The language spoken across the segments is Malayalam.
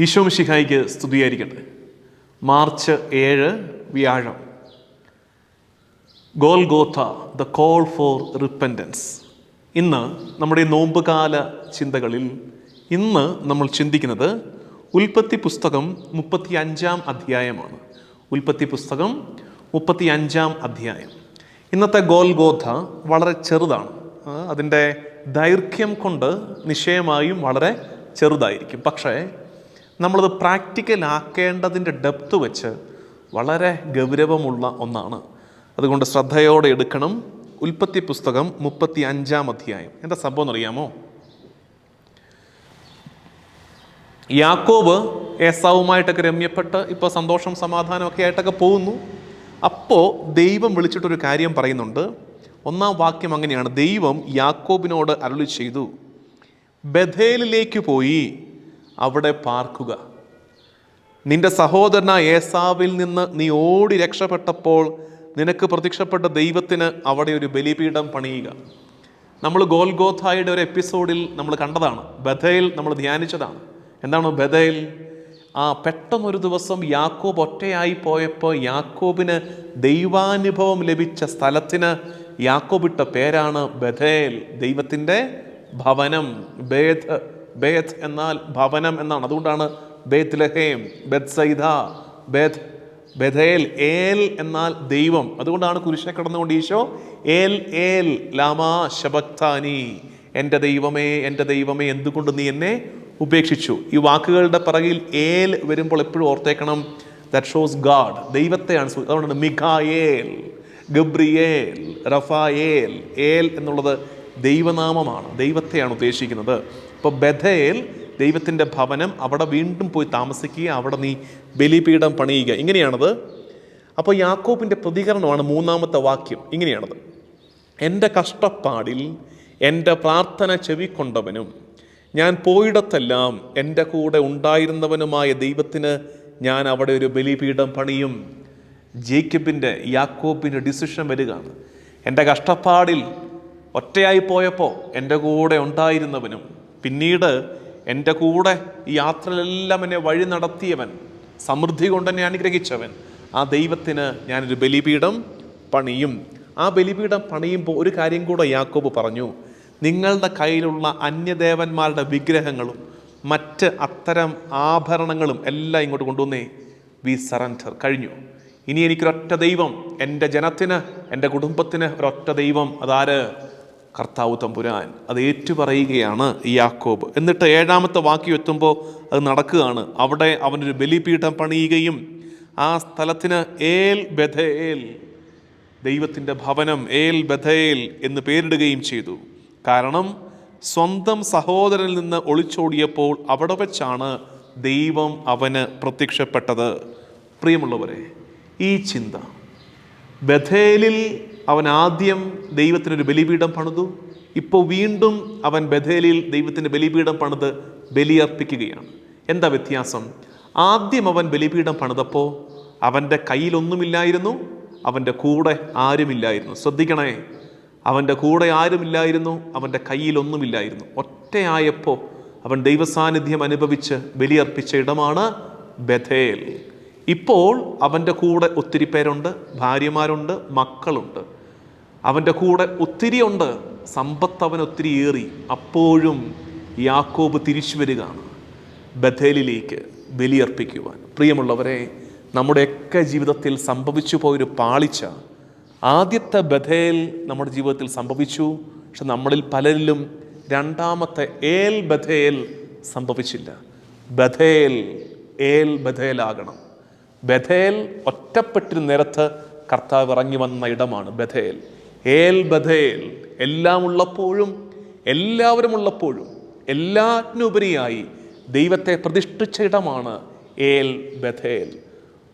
ഈശോ മിശിഹായിക്ക് സ്തുതിയായിരിക്കട്ടെ. മാർച്ച് ഏഴ് വ്യാഴം. Golgotha the call for repentance. ഇന്ന് നമ്മുടെ നോമ്പുകാല ചിന്തകളിൽ ഇന്ന് നമ്മൾ ചിന്തിക്കുന്നത് ഉൽപ്പത്തി പുസ്തകം മുപ്പത്തി അഞ്ചാം അധ്യായമാണ്. ഉൽപ്പത്തി പുസ്തകം മുപ്പത്തി അഞ്ചാം അധ്യായം. ഇന്നത്തെ ഗോൽഗോഥ വളരെ ചെറുതാണ്. അതിന്റെ ദൈർഘ്യം കൊണ്ട് നിശ്ചയമായും വളരെ ചെറുതായിരിക്കും. പക്ഷേ നമ്മളത് പ്രാക്ടിക്കൽ ആക്കേണ്ടതിന്റെ ഡെപ്ത് വെച്ച് വളരെ ഗൗരവമുള്ള ഒന്നാണ്. അതുകൊണ്ട് ശ്രദ്ധയോടെ എടുക്കണം. ഉൽപ്പത്തി പുസ്തകം മുപ്പത്തി അഞ്ചാം അധ്യായം. എന്താ സംഭവം എന്നറിയാമോ? യാക്കോബ് ഏസാവുമായിട്ടൊക്കെ രമ്യപ്പെട്ട് ഇപ്പോൾ സന്തോഷം സമാധാനമൊക്കെ ആയിട്ടൊക്കെ പോകുന്നു. അപ്പോൾ ദൈവം വിളിച്ചിട്ടൊരു കാര്യം പറയുന്നുണ്ട്. ഒന്നാം വാക്യം അങ്ങനെയാണ്. ദൈവം യാക്കോബിനോട് അരുളി ചെയ്തു. ബഥേലിലേക്ക് പോയി. അവിടെ പാർക്കുക. നിന്റെ സഹോദരന ഏസാവിൽ നിന്ന് നീ ഓടി രക്ഷപ്പെട്ടപ്പോൾ നിനക്ക് പ്രത്യക്ഷപ്പെട്ട ദൈവത്തിന് അവിടെ ഒരു ബലിപീഠം പണിയുക. നമ്മൾ ഗോൽഗോഥായുടെ ഒരു എപ്പിസോഡിൽ നമ്മൾ കണ്ടതാണ്. ബഥയിൽ നമ്മൾ ധ്യാനിച്ചതാണ്. എന്താണ് ബഥയിൽ? ആ പെട്ടെന്നൊരു ദിവസം യാക്കോബ് ഒറ്റയായി പോയപ്പോൾ യാക്കോബിന് ദൈവാനുഭവം ലഭിച്ച സ്ഥലത്തിന് യാക്കോബിട്ട പേരാണ് ബഥേൽ ദൈവത്തിന്റെ ഭവനം ബേത്ത് ബേത്ത് എന്നാൽ ഭവനം എന്നാണ്. അതുകൊണ്ടാണ് Bethlehem Bethsaida Beth Bethel El എന്നാൽ ദൈവം. അതുകൊണ്ടാണ് കുരിശെ കടന്നുകൊണ്ട് ഈശോ ഏൽ ഏൽ ലാമാ ശബക്താനി. എന്റെ ദൈവമേ എന്റെ ദൈവമേ എന്തുകൊണ്ട് നീ എന്നെ ഉപേക്ഷിച്ചു? ഈ വാക്കുകളുടെ പിറകിൽ ഏൽ വരുമ്പോൾ എപ്പോഴും ഓർത്തേക്കണം. ദറ്റ് ഷോസ് ഗാഡ് ദൈവത്തെയാണ് അതുകൊണ്ടാണ് മിഖായേൽ ഗബ്രിയേൽ റഫായേൽ. ഏൽ എന്നുള്ളത് ദൈവനാമമാണ്. ദൈവത്തെയാണ് ഉദ്ദേശിക്കുന്നത്. ഇപ്പോൾ ബഥേൽ ദൈവത്തിന്റെ ഭവനം അവിടെ വീണ്ടും പോയി താമസിക്കുക അവിടെ നീ ബലിപീഠം പണിയുക. ഇങ്ങനെയാണത്. അപ്പോൾ യാക്കോബിന്റെ പ്രതികരണമാണ് മൂന്നാമത്തെ വാക്യം. ഇങ്ങനെയാണത്. എന്റെ കഷ്ടപ്പാടിൽ എന്റെ പ്രാർത്ഥന ചെവിക്കൊണ്ടവനും ഞാൻ പോയിടത്തെല്ലാം എന്റെ കൂടെ ഉണ്ടായിരുന്നവനുമായ ദൈവത്തിന് ഞാൻ അവിടെ ഒരു ബലിപീഠം പണിയും. ജേക്കബിന്റെ യാക്കോബിന്റെ ഡിസിഷൻ വരികയാണ്. എന്റെ കഷ്ടപ്പാടിൽ ഒറ്റയായി പോയപ്പോൾ എന്റെ കൂടെ ഉണ്ടായിരുന്നവനും പിന്നീട് എന്റെ കൂടെ ഈ യാത്രയിലെല്ലാം എന്നെ വഴി നടത്തിയവൻ സമൃദ്ധി കൊണ്ട് എന്നെ അനുഗ്രഹിച്ചവൻ ആ ദൈവത്തിന് ഞാനൊരു ബലിപീഠം പണിയും. ആ ബലിപീഠം പണിയുമ്പോൾ ഒരു കാര്യം കൂടെ യാക്കോബ് പറഞ്ഞു. നിങ്ങളുടെ കയ്യിലുള്ള അന്യദേവന്മാരുടെ വിഗ്രഹങ്ങളും മറ്റ് അത്തരം ആഭരണങ്ങളും എല്ലാം ഇങ്ങോട്ട് കൊണ്ടുവന്നേ. വി സറണ്ടർ കഴിഞ്ഞു. ഇനി എനിക്കൊരൊറ്റ ദൈവം. എന്റെ ജനത്തിന് എന്റെ കുടുംബത്തിന് ഒരൊറ്റ ദൈവം. അതാര്? കർത്താവ് തമ്പുരാൻ അത് ഏറ്റുപറയുകയാണ് യാക്കോബ്. എന്നിട്ട് ഏഴാമത്തെ വാക്യം എത്തുമ്പോൾ അത് നടക്കുകയാണ്. അവിടെ അവനൊരു ബലിപീഠം പണിയുകയും ആ സ്ഥലത്തിന് ഏൽ ബഥേൽ ദൈവത്തിന്റെ ഭവനം ഏൽ ബഥേൽ എന്ന് പേരിടുകയും ചെയ്തു. കാരണം സ്വന്തം സഹോദരനിൽ നിന്ന് ഒളിച്ചോടിയപ്പോൾ അവിടെ വെച്ചാണ് ദൈവം അവന് പ്രത്യക്ഷപ്പെട്ടത്. പ്രിയമുള്ളവരെ ഈ ചിന്ത ബഥേലിൽ അവൻ ആദ്യം ദൈവത്തിനൊരു ബലിപീഠം പണിതു. ഇപ്പോൾ വീണ്ടും അവൻ ബഥേലിയിൽ ദൈവത്തിന്റെ ബലിപീഠം പണിത് ബലിയർപ്പിക്കുകയാണ്. എന്താ വ്യത്യാസം? ആദ്യം അവൻ ബലിപീഠം പണിതപ്പോൾ അവന്റെ കയ്യിലൊന്നുമില്ലായിരുന്നു അവന്റെ കൂടെ ആരുമില്ലായിരുന്നു. ശ്രദ്ധിക്കണേ അവന്റെ കൂടെ ആരുമില്ലായിരുന്നു അവന്റെ കയ്യിലൊന്നുമില്ലായിരുന്നു. ഒറ്റയായപ്പോൾ അവൻ ദൈവസാന്നിധ്യം അനുഭവിച്ച് ബലിയർപ്പിച്ച ഇടമാണ് ബഥേൽ. ഇപ്പോൾ അവന്റെ കൂടെ ഒത്തിരി പേരുണ്ട് ഭാര്യമാരുണ്ട് മക്കളുണ്ട്. അവന്റെ കൂടെ ഒത്തിരി ഉണ്ട്. സമ്പത്ത് അവൻ ഒത്തിരി ഏറി. അപ്പോഴും യാക്കോബ് തിരിച്ചു വരികയാണ്. ബഥേലിലേക്ക് ബലിയർപ്പിക്കുവാൻ. പ്രിയമുള്ളവരെ നമ്മുടെയൊക്കെ ജീവിതത്തിൽ സംഭവിച്ചു പോയൊരു പാളിച്ച ആദ്യത്തെ ബഥേൽ നമ്മുടെ ജീവിതത്തിൽ സംഭവിച്ചു. പക്ഷെ നമ്മളിൽ പലരിലും രണ്ടാമത്തെ ഏൽ ബഥേൽ സംഭവിച്ചില്ല. ബഥേൽ ഏൽ ബഥേലാകണം. ബഥേൽ ഒറ്റപ്പെട്ടിരു നേരത്ത് കർത്താവ് ഇറങ്ങി വന്ന ഇടമാണ് ബഥേൽ. ഏൽ ബഥേൽ എല്ലാം ഉള്ളപ്പോഴും എല്ലാവരും ഉള്ളപ്പോഴും എല്ലാറ്റിനുപരിയായി ദൈവത്തെ പ്രതിഷ്ഠിച്ച ഇടമാണ് ഏൽ ബഥേൽ.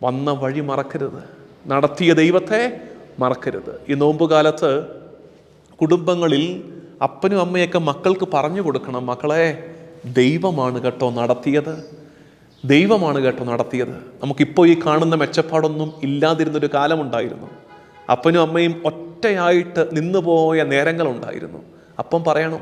വന്ന വഴി മറക്കരുത്. നടത്തിയ ദൈവത്തെ മറക്കരുത്. ഈ നോമ്പുകാലത്ത് കുടുംബങ്ങളിൽ അപ്പനും അമ്മയൊക്കെ മക്കൾക്ക് പറഞ്ഞു കൊടുക്കണം മക്കളെ ദൈവമാണ് കേട്ടോ നടത്തിയത്. ദൈവമാണ് കേട്ടോ നടത്തിയത്. നമുക്കിപ്പോൾ ഈ കാണുന്ന മെച്ചപ്പാടൊന്നും ഇല്ലാതിരുന്നൊരു കാലമുണ്ടായിരുന്നു. അപ്പനും അമ്മയും ഒറ്റയായിട്ട് നിന്നുപോയ നേരങ്ങളുണ്ടായിരുന്നു. അപ്പം പറയണം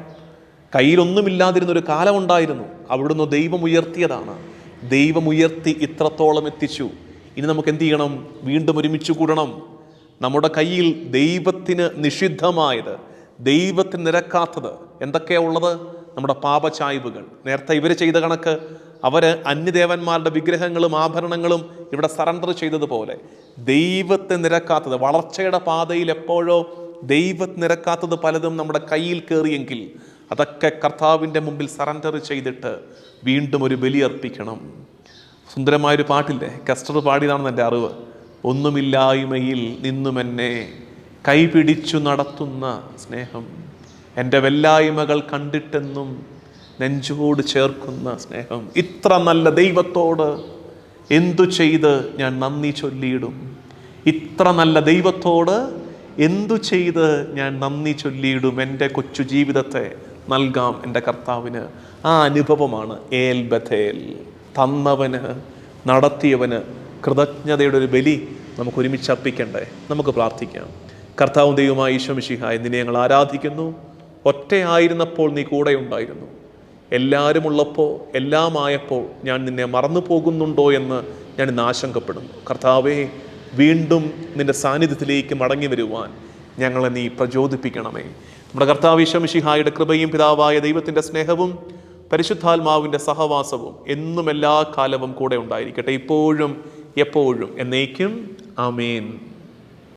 കയ്യിലൊന്നുമില്ലാതിരുന്നൊരു കാലമുണ്ടായിരുന്നു. അവിടുന്ന് ദൈവം ഉയർത്തിയതാണ്. ദൈവം ഉയർത്തി ഇത്രത്തോളം എത്തിച്ചു. ഇനി നമുക്ക് എന്ത് ചെയ്യണം? വീണ്ടും ഒരുമിച്ച് കൂടണം. നമ്മുടെ കയ്യിൽ ദൈവത്തിന് നിഷിദ്ധമായത് ദൈവത്തിന് നിരക്കാത്തത് എന്തൊക്കെയാ ഉള്ളത്? നമ്മുടെ പാപചായ്വുകൾ നേരത്തെ ഇവർ ചെയ്ത കണക്ക് അവർ അന്യദേവന്മാരുടെ വിഗ്രഹങ്ങളും ആഭരണങ്ങളും ഇവിടെ സറണ്ടർ ചെയ്തതുപോലെ. ദൈവത്തെ നിരക്കാത്തത് വളർച്ചയുടെ പാതയിൽ എപ്പോഴോ ദൈവത്തെ നിരക്കാത്തത് പലതും നമ്മുടെ കയ്യിൽ കയറിയെങ്കിൽ അതൊക്കെ കർത്താവിന്റെ മുമ്പിൽ സറണ്ടർ ചെയ്തിട്ട് വീണ്ടും ഒരു ബലി അർപ്പിക്കണം. സുന്ദരമായൊരു പാട്ടില്ലേ? കസ്റ്റർ പാടിയതാണെന്ന് എന്റെ അറിവ്. ഒന്നുമില്ലായ്മയിൽ നിന്നുമെന്നെ കൈപിടിച്ചു നടത്തുന്ന സ്നേഹം. എന്റെ വെല്ലായ്മകൾ കണ്ടിട്ടെന്നും നെഞ്ചോട് ചേർക്കുന്ന സ്നേഹം. ഇത്ര നല്ല ദൈവത്തോട് എന്തു ചെയ്ത് ഞാൻ നന്ദി ചൊല്ലിയിടും? ഇത്ര നല്ല ദൈവത്തോട് എന്തു ചെയ്ത് ഞാൻ നന്ദി ചൊല്ലിയിടും? എന്റെ കൊച്ചു ജീവിതത്തെ നൽകാം എന്റെ കർത്താവിന്. ആ അനുഭവമാണ് ഏൽ ബഥേൽ തന്നവന് നടത്തിയവന് കൃതജ്ഞതയുടെ ഒരു ബലി നമുക്ക് ഒരുമിച്ച് അർപ്പിക്കണ്ടേ? നമുക്ക് പ്രാർത്ഥിക്കാം. കർത്താവും ദൈവമായ ഈശ്വമിഷിഹായ നിന്നെ ഞങ്ങൾ ആരാധിക്കുന്നു? ഒറ്റയായിരുന്നപ്പോൾ നീ കൂടെ ഉണ്ടായിരുന്നു എല്ലാവരും ഉള്ളപ്പോൾ എല്ലാമായപ്പോൾ ഞാൻ നിന്നെ മറന്നു പോകുന്നുണ്ടോ എന്ന് ഞാൻ ഇന്ന് ആശങ്കപ്പെടുന്നു. കർത്താവേ വീണ്ടും നിന്റെ സാന്നിധ്യത്തിലേക്ക് മടങ്ങി വരുവാൻ ഞങ്ങളെ നീ പ്രചോദിപ്പിക്കണമേ. നമ്മുടെ കർത്താവ് ഈശമിഷിഹായുടെ കൃപയും പിതാവായ ദൈവത്തിന്റെ സ്നേഹവും പരിശുദ്ധാത്മാവിന്റെ സഹവാസവും എന്നും എല്ലാ കാലവും കൂടെ ഉണ്ടായിരിക്കട്ടെ. ഇപ്പോഴും എപ്പോഴും എന്നേക്കും. ആമേൻ.